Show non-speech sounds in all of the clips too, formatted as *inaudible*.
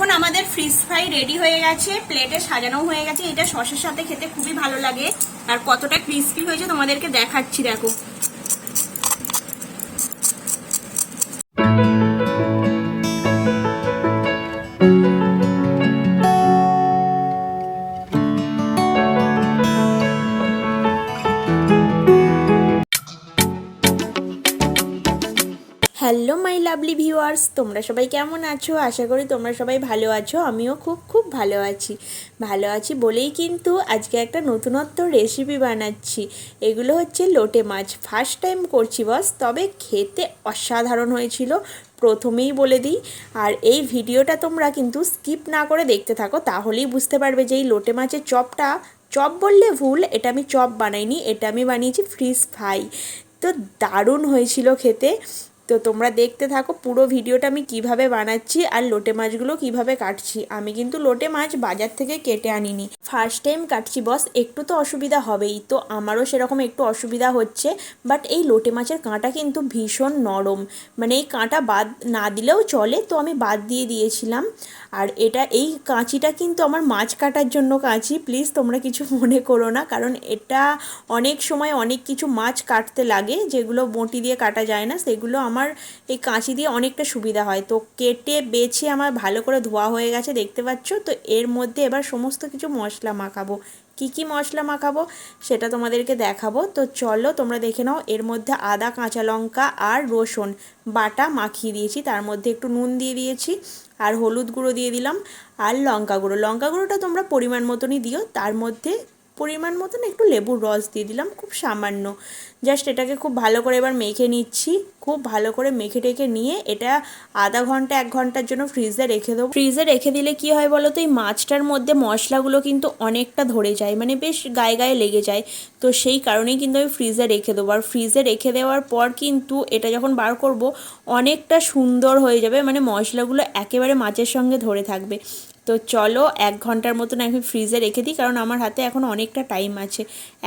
এখন আমাদের fridge fry ready হয়ে গেছে প্লেটে সাজানো হয়ে গেছে। এটা সসের সাথে খেতে খুবই ভালো লাগে। আর কতটা ক্রিস্পি হয়েছে তোমাদেরকে দেখাচ্ছি, দেখো। Hello, my lovely viewers. তোমরা সবাই কেমন আছো? আশা করি তোমরা সবাই ভালো আছো। আমিও খুব খুব ভালো আছি। ভালো আছি বলেই কিন্তু আজকে একটা নতুনত্ব রেসিপি বানাচ্ছি। এগুলো হচ্ছে লোটে মাছ। ফার্স্ট টাইম করছি বস তবে খেতে অসাধারণ হয়েছিল। প্রথমেই বলে দিই। আর এই ভিডিওটা তোমরা কিন্তু স্কিপ না করে দেখতে থাকো। তাহলেই বুঝতে পারবে যে এই লোটে মাছের চপটা, চপ বললে ভুল, এটা আমি চপ বানাইনি। এটা আমি বানিয়েছি ফ্রিজ ফ্রাই তো দারুণ হয়েছিল খেতে। তো তোমরা দেখতে থাকো পুরো ভিডিওটা আমি কীভাবে বানাচ্ছি আর লোটে মাছগুলো কীভাবে কাটছি। আমি কিন্তু লোটে মাছ বাজার থেকে কেটে আনিনি। ফার্স্ট টাইম কাটছি বস একটু তো অসুবিধা হবেই। তো আমারও সেরকম একটু অসুবিধা হচ্ছে বাট এই লোটে মাছের কাঁটা কিন্তু ভীষণ নরম। মানে এই কাঁটা বাদ না দিলেও চলে, তো আমি বাদ দিয়ে দিয়েছিলাম। আর এটা, এই কাঁচিটা কিন্তু আমার মাছ কাটার জন্য কাঁচি। প্লিজ তোমরা কিছু *laughs* মনে করো না, কারণ এটা অনেক সময় অনেক কিছু মাছ কাটতে লাগে, যেগুলো বটি দিয়ে কাটা যায় না, সেগুলো আমার এই কাঁচি দিয়ে অনেকটা সুবিধা হয়। তো কেটে, বেছে আমার ভালো করে ধোয়া হয়ে গেছে, দেখতে পাচ্ছ? তো এর মধ্যে এবার সমস্ত কিছু মশলা মাখাবো। কি কি মশলা মাখাবো সেটা তোমাদেরকে দেখাবো। তো চলো তোমরা দেখে নাও, এর মধ্যে আদা, কাঁচা লঙ্কা আর রসুন বাটা মাখিয়ে দিয়েছি। তার মধ্যে একটু নুন দিয়ে দিয়েছি আর হলুদ গুঁড়ো দিয়ে দিলাম আর লঙ্কা গুঁড়ো। লঙ্কা গুঁড়োটা তোমরা পরিমাণ মতনই দিও, তার মধ্যে পরিমাণ মতন একটু লেবুর রস দিয়ে দিলাম, খুব সামান্য। জাস্ট এটাকে খুব ভালো করে এবার মেখে নিচ্ছি। খুব ভালো করে মেখে টেখে নিয়ে এটা আধা ঘণ্টা, এক ঘণ্টার জন্য ফ্রিজে রেখে দেবো। ফ্রিজে রেখে দিলে কি হয় বলো তো, এই মাছটার মধ্যে মশলাগুলো কিন্তু অনেকটা ধরে যায় মানে বেশ গায়ে গায়ে লেগে যায়। তো সেই কারণেই কিন্তু আমি ফ্রিজে রেখে দেবো। আর ফ্রিজে রেখে দেওয়ার পর কিন্তু এটা যখন বার করব, অনেকটা সুন্দর হয়ে যাবে মানে মশলাগুলো একেবারে মাছের সঙ্গে ধরে থাকবে। তো চলো এক ঘণ্টার মতন আমি ফ্রিজে রেখে দিই, কারণ আমার হাতে এখন অনেকটা টাইম আছে।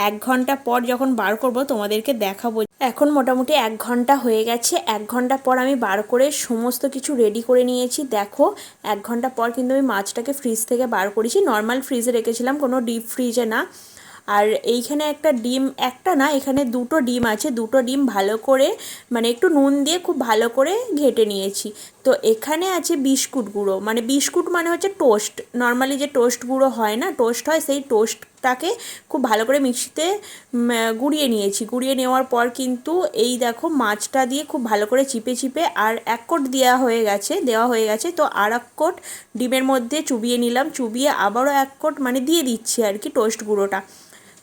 এক ঘণ্টা পর যখন বার করব, তোমাদেরকে দেখাবো। এখন মোটামুটি এক ঘণ্টা হয়ে গেছে। এক ঘণ্টা পর আমি বার করে সমস্ত কিছু রেডি করে নিয়েছি। দেখো, এক ঘণ্টা পর কিন্তু আমি মাছটাকে ফ্রিজ থেকে বার করেছি। নর্মাল ফ্রিজে রেখেছিলাম, কোনো ডিপ ফ্রিজে না। আর এইখানে একটা ডিম, একটা না, এখানে দুটো ডিম আছে। দুটো ডিম ভালো করে মানে একটু নুন দিয়ে খুব ভালো করে ঘেটে নিয়েছি। তো এখানে আছে বিস্কুট গুঁড়ো। মানে বিস্কুট মানে হচ্ছে টোস্ট। নর্মালি যে টোস্ট গুঁড়ো হয় না, টোস্ট হয়, সেই টোস্টটাকে খুব ভালো করে মিক্সিতে গুঁড়িয়ে নিয়েছি। গুঁড়িয়ে নেওয়ার পর কিন্তু এই দেখো মাছটা দিয়ে খুব ভালো করে চিপে চিপে আর এক কোট দেওয়া হয়ে গেছে, দেওয়া হয়ে গেছে। তো আর এক কোট ডিমের মধ্যে চুবিয়ে নিলাম। চুবিয়ে আবারও এক কোট মানে দিয়ে দিচ্ছি আর কি টোস্ট গুঁড়োটা।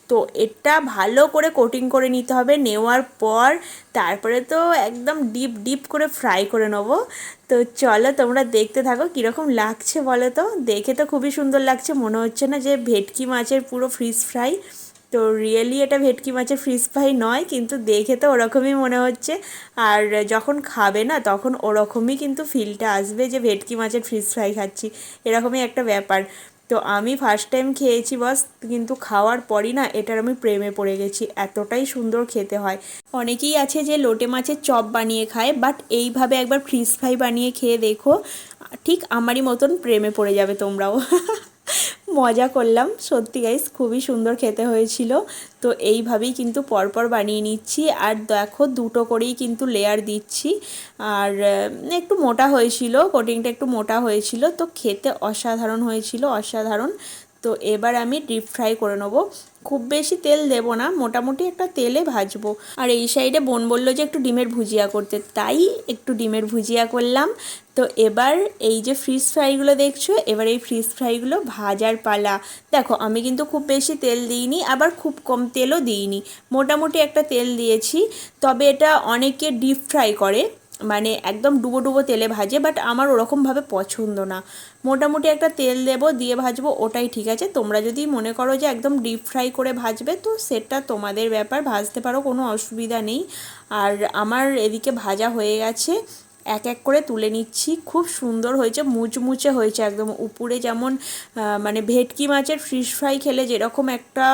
তো এটা ভালো করে কোটিং করে নিতে হবে। নেওয়ার পর তারপরে তো একদম ডিপ ডিপ করে ফ্রাই করে নেব। তো চলো তোমরা দেখতে থাকো কীরকম লাগছে বলো তো? দেখে তো খুবই সুন্দর লাগছে। মনে হচ্ছে না যে ভেটকি মাছের পুরো ফ্রিজ ফ্রাই তো রিয়েলি এটা ভেটকি মাছের ফ্রিজ ফ্রাই নয়, কিন্তু দেখে তো ওরকমই মনে হচ্ছে। আর যখন খাবে না, তখন ওরকমই কিন্তু ফিলটা আসবে যে ভেটকি মাছের ফ্রিজ ফ্রাই খাচ্ছি। এরকমই একটা ব্যাপার। তো আমি ফার্স্ট টাইম খেয়েছি বস, কিন্তু খাওয়ার পরই না এটার আমি প্রেমে পড়ে গেছি, এতটাই সুন্দর খেতে হয়। অনেকেই আছে যে লোটে মাছের চপ বানিয়ে খায় বাট এইভাবে একবার ফ্রিজ ফ্রাই বানিয়ে খেয়ে দেখো, ঠিক আমারই মতন প্রেমে পড়ে যাবে তোমরাও। *laughs* মজা করলাম। সত্যি গাইস খুবই সুন্দর খেতে হয়েছিল। তো এইভাবেই কিন্তু পরপর বানিয়ে নিচ্ছি। আর দেখো, দুটো করেই কিন্তু লেয়ার দিচ্ছি। আর একটু মোটা হয়েছিল কোটিংটা একটু মোটা হয়েছিল। তো খেতে অসাধারণ হয়েছিল, অসাধারণ। তো এবার আমি ডিপ ফ্রাই করে নেব। খুব বেশি তেল দেব না, মোটামুটি একটা তেলে ভাজবো। আর এই সাইডে বোন বলল যে একটু ডিমের ভুজিয়া করতে, তাই একটু ডিমের ভুজিয়া করলাম। তো এবার এই যে ফ্রিজ ফ্রাইগুলো দেখছ, এবার এই ফ্রিজ ফ্রাইগুলো ভাজার পালা। দেখো, আমি কিন্তু খুব বেশি তেল দিইনি, আবার খুব কম তেলও দিইনি। মোটামুটি একটা তেল দিয়েছি, তবে এটা অনেকে ডিপ ফ্রাই করে। মানে একদম ডুবো ডুবো তেলে ভাজে বাট আমার ওরকমভাবে পছন্দ না। মোটামুটি একটা তেল দেব, দিয়ে ভাজবো, ওটাই ঠিক আছে। তোমরা যদি মনে করো যে একদম ডিপ ফ্রাই করে ভাজবে, তো সেটা তোমাদের ব্যাপার, ভাজতে পারো, কোনো অসুবিধা নেই। আর আমার এদিকে ভাজা হয়ে গেছে। এক এক করে তুলে নিচ্ছি। খুব সুন্দর হয়েছে, মুচমুচে হয়েছে একদম। উপরে যেমন মানে ভেটকি মাছের ফিশ ফ্রাই খেলে যেরকম একটা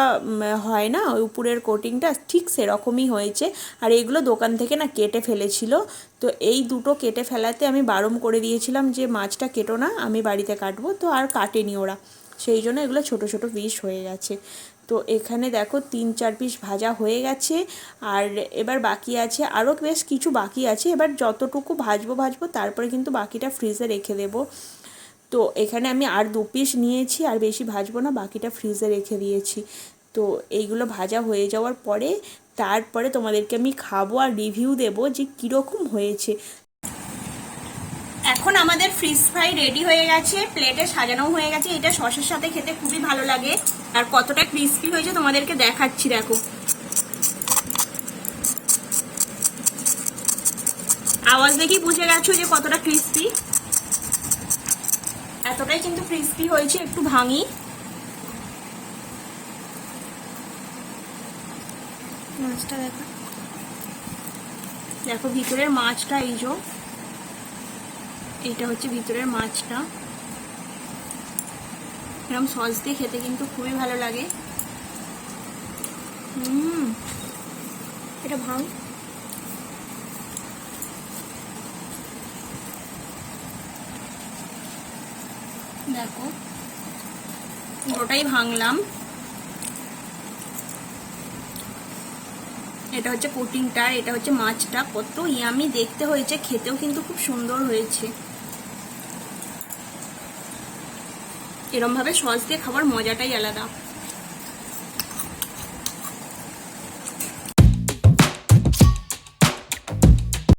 হয় না, ওই উপরের কোটিংটা ঠিক সেরকমই হয়েছে। আর এইগুলো দোকান থেকে না কেটে ফেলেছিল। তো এই দুটো কেটে ফেলাতে আমি বারণ করে দিয়েছিলাম যে, মাছটা কেটো না, আমি বাড়িতে কাটবো। তো আর কাটেনি ওরা। সেই জন্য এগুলো ছোট ছোট পিস হয়ে গেছে। তো এখানে দেখো তিন চার পিস ভাজা হয়ে গেছে। আর এবার বাকি আছে আরও বেশ কিছু বাকি আছে। এবার যতটুকু ভাজবো ভাজবো, তারপরে কিন্তু বাকিটা ফ্রিজে রেখে দেবো। তো এখানে আমি আর দু পিস নিয়েছি, আর বেশি ভাজবো না, বাকিটা ফ্রিজে রেখে দিয়েছি। তো এইগুলো ভাজা হয়ে যাওয়ার পরে, তারপরে তোমাদেরকে আমি খাব আর রিভিউ দেবো যে কীরকম হয়েছে। এখন আমাদের ফ্রিজ ফ্রাই রেডি হয়ে গেছে প্লেটে সাজানো হয়ে গেছে। এটা সসের সাথে খেতে খুবই ভালো লাগে। আর কতটা ক্রিস্পি হয়েছে তোমাদেরকে দেখাচ্ছি, দেখো। আওয়াজ দেখি বুঝে গেছো যে কতটা ক্রিস্পি এতটাই কিন্তু ক্রিস্পি হয়েছে, একটু ভাঙি। মাছটা দেখো। দেখো, ভিতরের মাছটা, এই যে। এইটা হচ্ছে ভিতরের মাছটা। এরকম সস দিয়ে খেতে কিন্তু খুবই ভালো লাগে। হুম, এটা ভাঙ। দেখো, পুরোটাই ভাঙলাম। এটা হচ্ছে কোটিংটা এটা হচ্ছে মাছটা। কত ইয়ামি দেখতে হয়েছে, খেতেও কিন্তু খুব সুন্দর হয়েছে। এরম ভাবে সস দিয়ে খাবার মজাটাই আলাদা।